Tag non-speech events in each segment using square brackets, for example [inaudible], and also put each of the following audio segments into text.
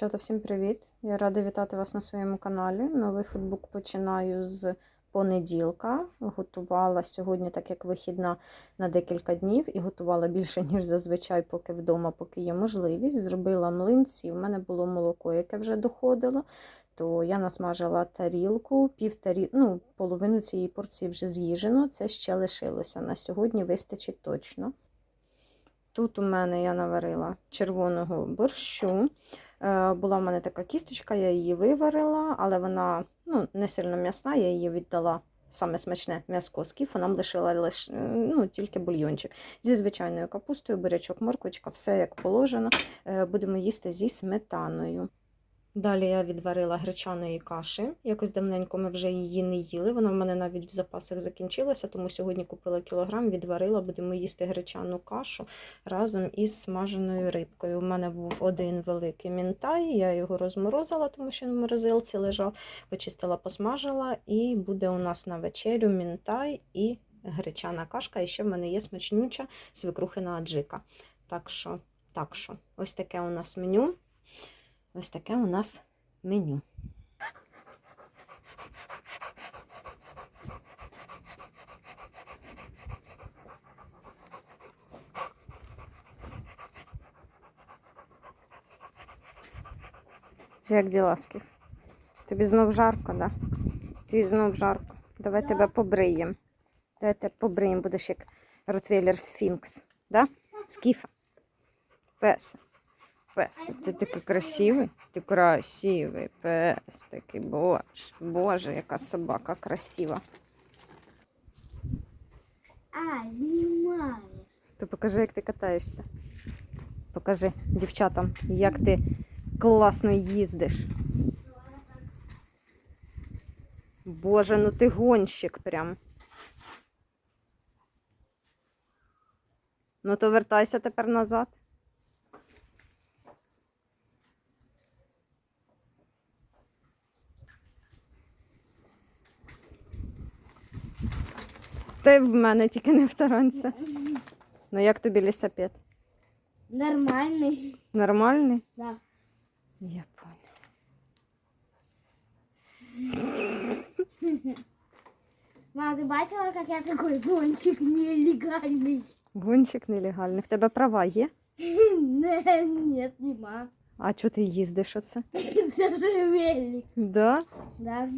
Дівчата, всім привіт! Я рада вітати вас на своєму каналі. Новий футбук починаю з понеділка. Готувала сьогодні, так як вихідна на декілька днів, і готувала більше, [laughs] ніж зазвичай, поки вдома, поки є можливість. Зробила млинці. У мене було молоко, яке вже доходило. То я насмажила тарілку, пів тарі... ну, половину цієї порції вже з'їжено. Це ще лишилося. На сьогодні вистачить точно. Тут у мене я наварила червоного борщу. Е, Була в мене така кісточка, я її виварила, але вона ну, не сильно м'ясна, я її віддала саме смачне м'яско скіфу, нам лишила лиш, ну, тільки бульйончик. Зі звичайною капустою, бурячок, морквочка, все як положено. Е, Будемо їсти зі сметаною. Далі я відварила гречаної каші. Якось давненько ми вже її не їли. Вона в мене навіть в запасах закінчилася, тому сьогодні купила кілограм, відварила, будемо їсти гречану кашу разом із смаженою рибкою. У мене був один великий мінтай, я його розморозила, тому що в морозилці лежав, почистила, посмажила, і буде у нас на вечерю мінтай і гречана кашка. І ще в мене є смачнюча свекрухина аджика. Так що, так що, ось таке у нас меню. Ось таке у нас меню. Як діла, Скіф? Тобі знов жарко, да? Тобі знов жарко. Давай Да. тебе побриємо. Давай тебе побриємо, будеш як ротвейлер Сфінкс. Да? Скіфа. Песа. Пес, ти такий красивий. Ти красивий пес такий. Боже, Боже, яка собака красива. А, знімаю. То покажи, як ти катаєшся. Покажи дівчатам, як ти класно їздиш. Боже, ну ти гонщик прям. Ну то вертайся тепер назад. Ти в мене тільки не втаранься. Ну як тобі лісапет? Нормальний. Нормальний? Да. Я понял. Мама, ти бачила, як я такой гонщик нелегальний? Гонщик нелегальний. В тебе права є? Не, нет, нема. А чого ти їздиш оце? Це ж велик. Да? Да.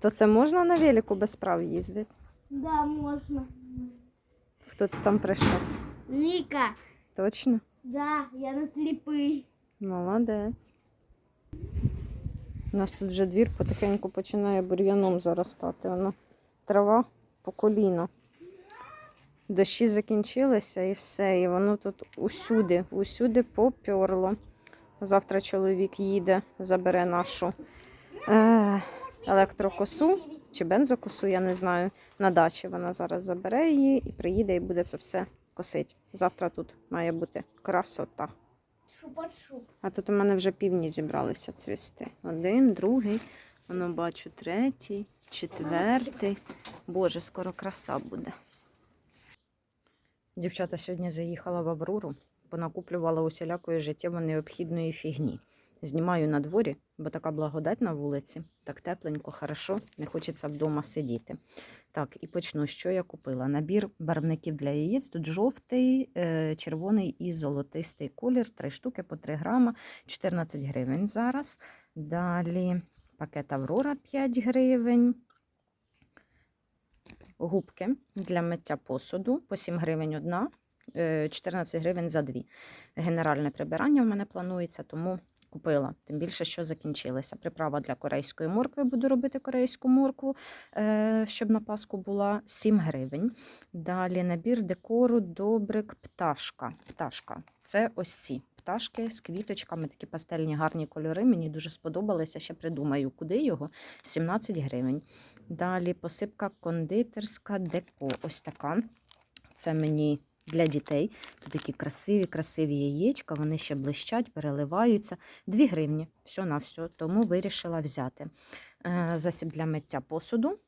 То це можна на велику без прав їздити? Да, можна. Хто це там прийшов? Ніка. Точно? Да, я не сліпий. Молодець. У нас тут вже двір потихеньку починає бур'яном заростати. Воно трава по коліно. Дощі закінчилися і все. І воно тут усюди, усюди поперло. Завтра чоловік їде, забере нашу е, електрокосу чи бензокосу, я не знаю. На дачі вона зараз забере її і приїде і буде це все косить. Завтра тут має бути красота. А тут у мене вже півні зібралися цвісти. Один, другий, воно бачу, третій, четвертий. Боже, скоро краса буде. Дівчата сьогодні заїхала в Аврору, понакуплювала усілякої життєво необхідної фігні. Знімаю на дворі, бо така благодать на вулиці, так тепленько, хорошо, не хочеться вдома сидіти. Так, і почну, що я купила. Набір барвників для яєць. Тут жовтий, е, червоний і золотистий колір, три штуки по 3 грама, 14 гривень зараз. Далі пакет Аврора 5 гривень. Губки для миття посуду по 7 гривень одна, е, 14 гривень за дві. Генеральне прибирання в мене планується, тому купила. Тим більше, що закінчилися. Приправа для корейської моркви. Буду робити корейську моркву, е, щоб на Пасху була 7 гривень. Далі набір декору добрик пташка. Пташка. Це ось ці пташки з квіточками, такі пастельні гарні кольори. Мені дуже сподобалися. Ще придумаю, куди його. 17 гривень. Далі посипка кондитерська деко. Ось така. Це мені для дітей. Тут такі красиві, красиві яєчка, вони ще блищать, переливаються. 2 гривні, все на все, тому вирішила взяти. Е, Засіб для миття посуду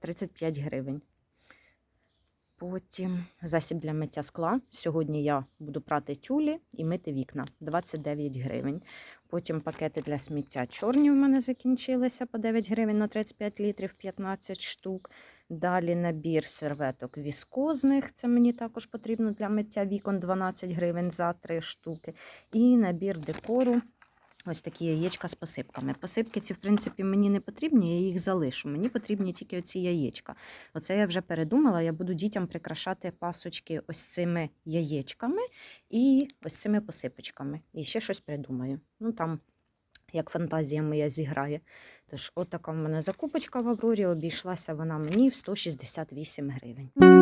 35 гривень. Потім засіб для миття скла. Сьогодні я буду прати тюлі і мити вікна 29 гривень. Потім пакети для сміття чорні в мене закінчилися по 9 гривень на 35 літрів, 15 штук. Далі набір серветок віскозних. Це мені також потрібно для миття вікон 12 гривень за 3 штуки. І набір декору. Ось такі яєчка з посипками. Посипки ці, в принципі, мені не потрібні, я їх залишу. Мені потрібні тільки оці яєчка. Оце я вже передумала. Я буду дітям прикрашати пасочки ось цими яєчками і ось цими посипочками. І ще щось придумаю. Ну там, як фантазія моя зіграє. Тож, отака в мене закупочка в Аврорі. Обійшлася вона мені в 168 гривень.